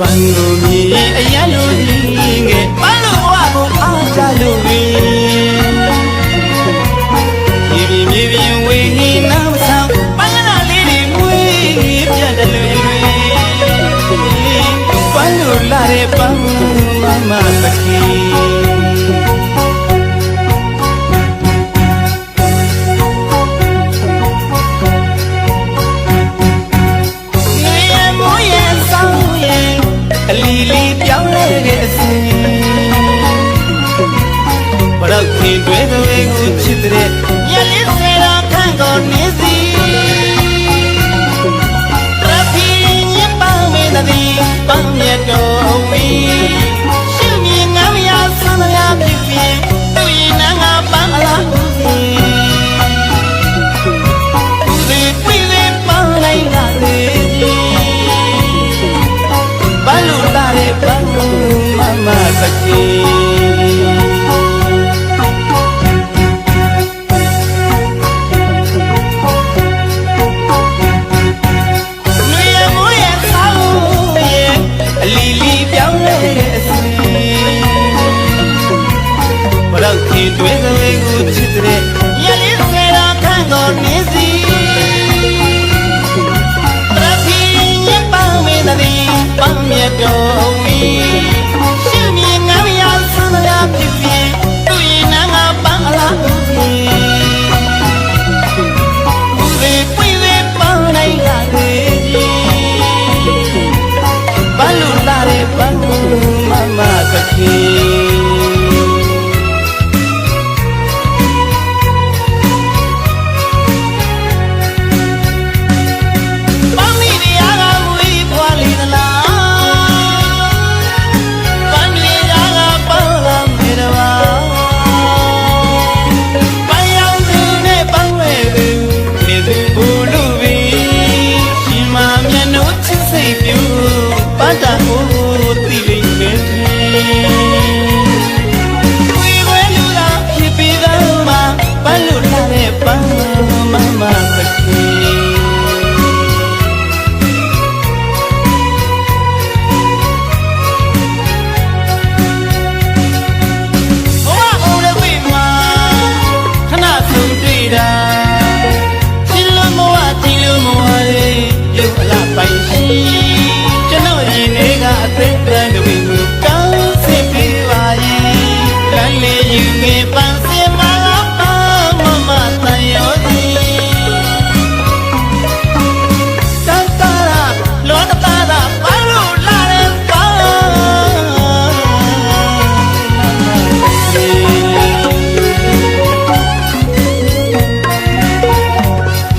ပန်းလိုမီအရလိုဒီငယ်ပန်းလိုဘဝကိုအားကြလို့မီမြေပြင်မြေပြင်ဝေဟင်းနာမဆောင်ပန်းကလာလေးတွေမွေးပြတ်တယ်လွယ်လွယ်ပန်းလိုလာတဲ့ပန်းမမသခင် ပြောင်းလဲခဲ့စေဘလောက်ခင်တွင်သွေးကို လောက်ခင်တွဲကလေးကိုချစ်တဲ့ရလေးငယ်တော်ခန့်တော်နေစီတရဖီရပောင်းမင်းတည်းပောင်းမြတ်ပြောင်းပြီရှင်မြေငါမရဆန္ဒဖြစ်ဖြစ်သူ့ရင်နာငါပန်းအလားဦးပြီဦးလေးပွင့်လေးပန်းနိုင်လာသေးကြီးဘာလို့လာရဲပန်း